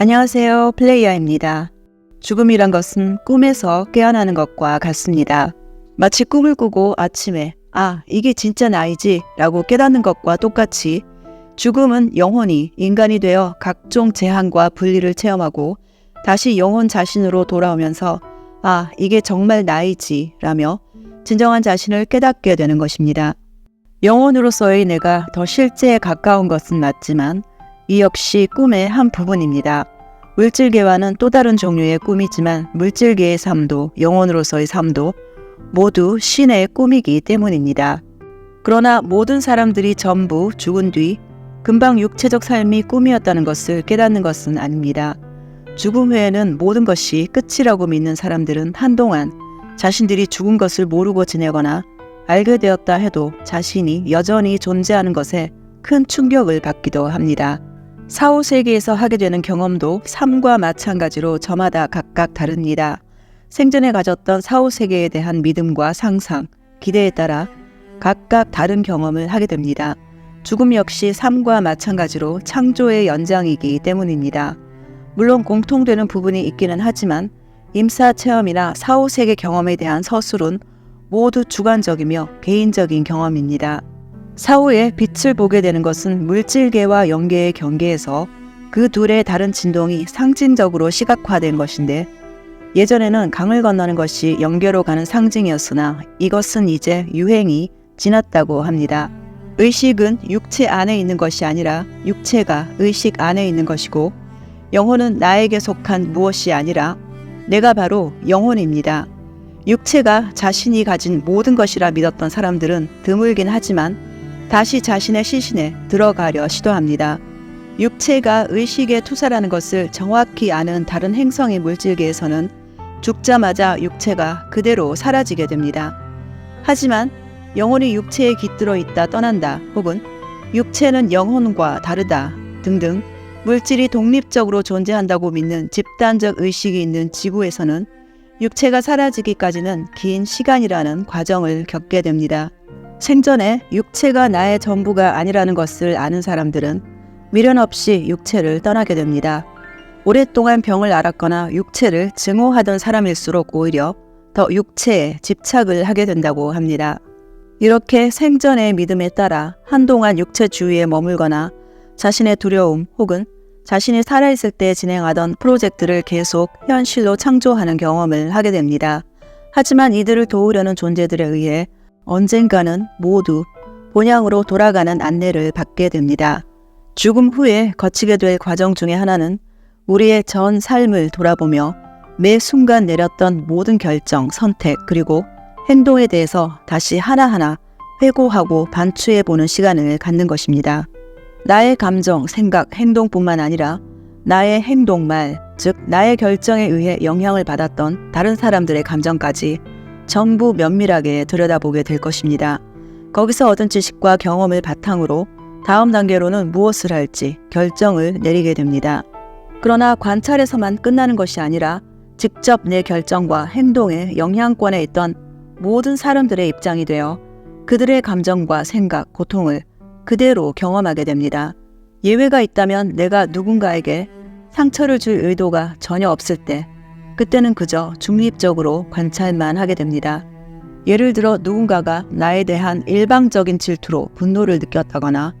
안녕하세요. 플레이어입니다. 죽음이란 것은 꿈에서 깨어나는 것과 같습니다. 마치 꿈을 꾸고 아침에 아, 이게 진짜 나이지 라고 깨닫는 것과 똑같이 죽음은 영혼이 인간이 되어 각종 재앙과 분리를 체험하고 다시 영혼 자신으로 돌아오면서 아, 이게 정말 나이지 라며 진정한 자신을 깨닫게 되는 것입니다. 영혼으로서의 내가 더 실제에 가까운 것은 맞지만 이 역시 꿈의 한 부분입니다. 물질계와는 또 다른 종류의 꿈이지만 물질계의 삶도 영혼으로서의 삶도 모두 신의 꿈이기 때문입니다. 그러나 모든 사람들이 전부 죽은 뒤 금방 육체적 삶이 꿈이었다는 것을 깨닫는 것은 아닙니다. 죽음 후에는 모든 것이 끝이라고 믿는 사람들은 한동안 자신들이 죽은 것을 모르고 지내거나 알게 되었다 해도 자신이 여전히 존재하는 것에 큰 충격을 받기도 합니다. 사후 세계에서 하게 되는 경험도 삶과 마찬가지로 저마다 각각 다릅니다. 생전에 가졌던 사후 세계에 대한 믿음과 상상, 기대에 따라 각각 다른 경험을 하게 됩니다. 죽음 역시 삶과 마찬가지로 창조의 연장이기 때문입니다. 물론 공통되는 부분이 있기는 하지만 임사 체험이나 사후 세계 경험에 대한 서술은 모두 주관적이며 개인적인 경험입니다. 사후에 빛을 보게 되는 것은 물질계와 영계의 경계에서 그 둘의 다른 진동이 상징적으로 시각화된 것인데 예전에는 강을 건너는 것이 영계로 가는 상징이었으나 이것은 이제 유행이 지났다고 합니다. 의식은 육체 안에 있는 것이 아니라 육체가 의식 안에 있는 것이고 영혼은 나에게 속한 무엇이 아니라 내가 바로 영혼입니다. 육체가 자신이 가진 모든 것이라 믿었던 사람들은 드물긴 하지만 다시 자신의 시신에 들어가려 시도합니다. 육체가 의식의 투사라는 것을 정확히 아는 다른 행성의 물질계에서는 죽자마자 육체가 그대로 사라지게 됩니다. 하지만 영혼이 육체에 깃들어 있다 떠난다 혹은 육체는 영혼과 다르다 등등 물질이 독립적으로 존재한다고 믿는 집단적 의식이 있는 지구에서는 육체가 사라지기까지는 긴 시간이라는 과정을 겪게 됩니다. 생전에 육체가 나의 전부가 아니라는 것을 아는 사람들은 미련 없이 육체를 떠나게 됩니다. 오랫동안 병을 앓았거나 육체를 증오하던 사람일수록 오히려 더 육체에 집착을 하게 된다고 합니다. 이렇게 생전의 믿음에 따라 한동안 육체 주위에 머물거나 자신의 두려움 혹은 자신이 살아있을 때 진행하던 프로젝트를 계속 현실로 창조하는 경험을 하게 됩니다. 하지만 이들을 도우려는 존재들에 의해 언젠가는 모두 본향으로 돌아가는 안내를 받게 됩니다. 죽음 후에 거치게 될 과정 중에 하나는 우리의 전 삶을 돌아보며 매 순간 내렸던 모든 결정, 선택, 그리고 행동에 대해서 다시 하나하나 회고하고 반추해 보는 시간을 갖는 것입니다. 나의 감정, 생각, 행동뿐만 아니라 나의 행동, 말, 즉 나의 결정에 의해 영향을 받았던 다른 사람들의 감정까지 전부 면밀하게 들여다보게 될 것입니다. 거기서 얻은 지식과 경험을 바탕으로 다음 단계로는 무엇을 할지 결정을 내리게 됩니다. 그러나 관찰에서만 끝나는 것이 아니라 직접 내 결정과 행동에 영향권에 있던 모든 사람들의 입장이 되어 그들의 감정과 생각, 고통을 그대로 경험하게 됩니다. 예외가 있다면 내가 누군가에게 상처를 줄 의도가 전혀 없을 때 그때는 그저 중립적으로 관찰만 하게 됩니다. 예를 들어 누군가가 나에 대한 일방적인 질투로 분노를 느꼈다거나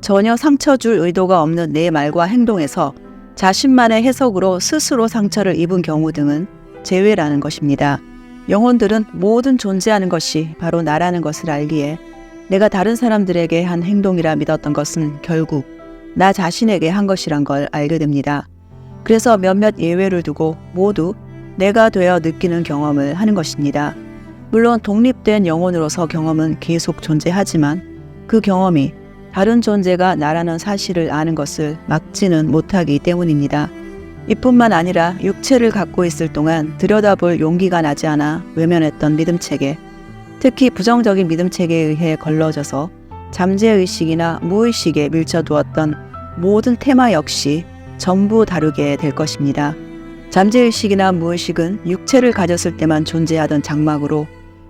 전혀 상처 줄 의도가 없는 내 말과 행동에서 자신만의 해석으로 스스로 상처를 입은 경우 등은 제외라는 것입니다. 영혼들은 모든 존재하는 것이 바로 나라는 것을 알기에 내가 다른 사람들에게 한 행동이라 믿었던 것은 결국 나 자신에게 한 것이란 걸 알게 됩니다. 그래서 몇몇 예외를 두고 모두 내가 되어 느끼는 경험을 하는 것입니다. 물론 독립된 영혼으로서 경험은 계속 존재하지만 그 경험이 다른 존재가 나라는 사실을 아는 것을 막지는 못하기 때문입니다. 이뿐만 아니라 육체를 갖고 있을 동안 들여다볼 용기가 나지 않아 외면했던 믿음 체계, 특히 부정적인 믿음 체계에 의해 걸러져서 잠재의식이나 무의식에 밀쳐두었던 모든 테마 역시 전부 다루게 될 것입니다. 잠재의식이나 무의식은 육체를 가졌을 때만 존재하던 장막으로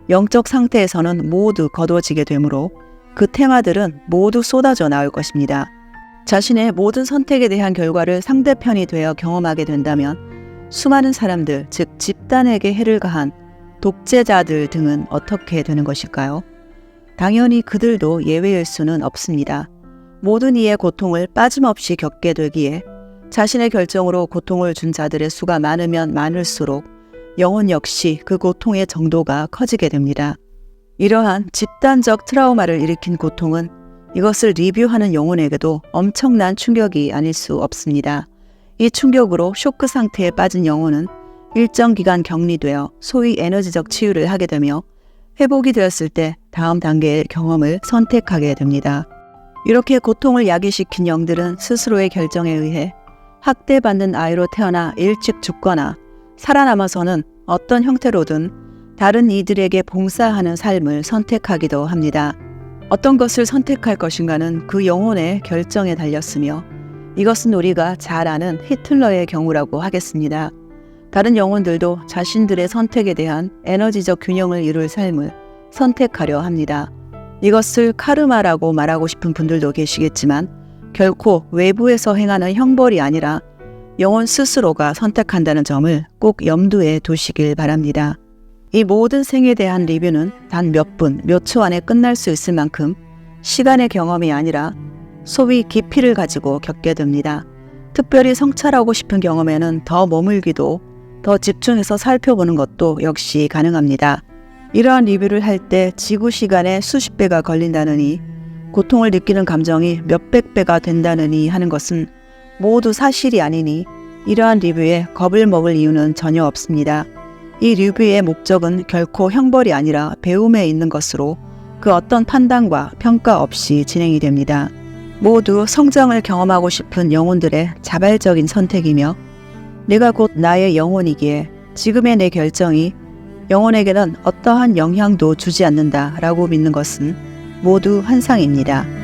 영적 상태에서는 모두 거두어지게 되므로 그 테마들은 모두 쏟아져 나올 것입니다. 자신의 모든 선택에 대한 결과를 상대편이 되어 경험하게 된다면 수많은 사람들, 즉 집단에게 해를 가한 독재자들 등은 어떻게 되는 것일까요? 당연히 그들도 예외일 수는 없습니다. 모든 이의 고통을 빠짐없이 겪게 되기에 자신의 결정으로 고통을 준 자들의 수가 많으면 많을수록 영혼 역시 그 고통의 정도가 커지게 됩니다. 이러한 집단적 트라우마를 일으킨 고통은 이것을 리뷰하는 영혼에게도 엄청난 충격이 아닐 수 없습니다. 이 충격으로 쇼크 상태에 빠진 영혼은 일정 기간 격리되어 소위 에너지적 치유를 하게 되며 회복이 되었을 때 다음 단계의 경험을 선택하게 됩니다. 이렇게 고통을 야기시킨 영들은 스스로의 결정에 의해 학대받는 아이로 태어나 일찍 죽거나 살아남아서는 어떤 형태로든 다른 이들에게 봉사하는 삶을 선택하기도 합니다. 어떤 것을 선택할 것인가는 그 영혼의 결정에 달렸으며 이것은 우리가 잘 아는 히틀러의 경우라고 하겠습니다. 다른 영혼들도 자신들의 선택에 대한 에너지적 균형을 이룰 삶을 선택하려 합니다. 이것을 카르마라고 말하고 싶은 분들도 계시겠지만 결코 외부에서 행하는 형벌이 아니라 영혼 스스로가 선택한다는 점을 꼭 염두에 두시길 바랍니다. 이 모든 생에 대한 리뷰는 단 몇 분, 몇 초 안에 끝날 수 있을 만큼 시간의 경험이 아니라 소위 깊이를 가지고 겪게 됩니다. 특별히 성찰하고 싶은 경험에는 더 머물기도 더 집중해서 살펴보는 것도 역시 가능합니다. 이러한 리뷰를 할 때 지구 시간의 수십 배가 걸린다느니 고통을 느끼는 감정이 몇백 배가 된다느니 하는 것은 모두 사실이 아니니 이러한 리뷰에 겁을 먹을 이유는 전혀 없습니다. 이 리뷰의 목적은 결코 형벌이 아니라 배움에 있는 것으로 그 어떤 판단과 평가 없이 진행이 됩니다. 모두 성장을 경험하고 싶은 영혼들의 자발적인 선택이며 내가 곧 나의 영혼이기에 지금의 내 결정이 영혼에게는 어떠한 영향도 주지 않는다라고 믿는 것은 모두 환상입니다.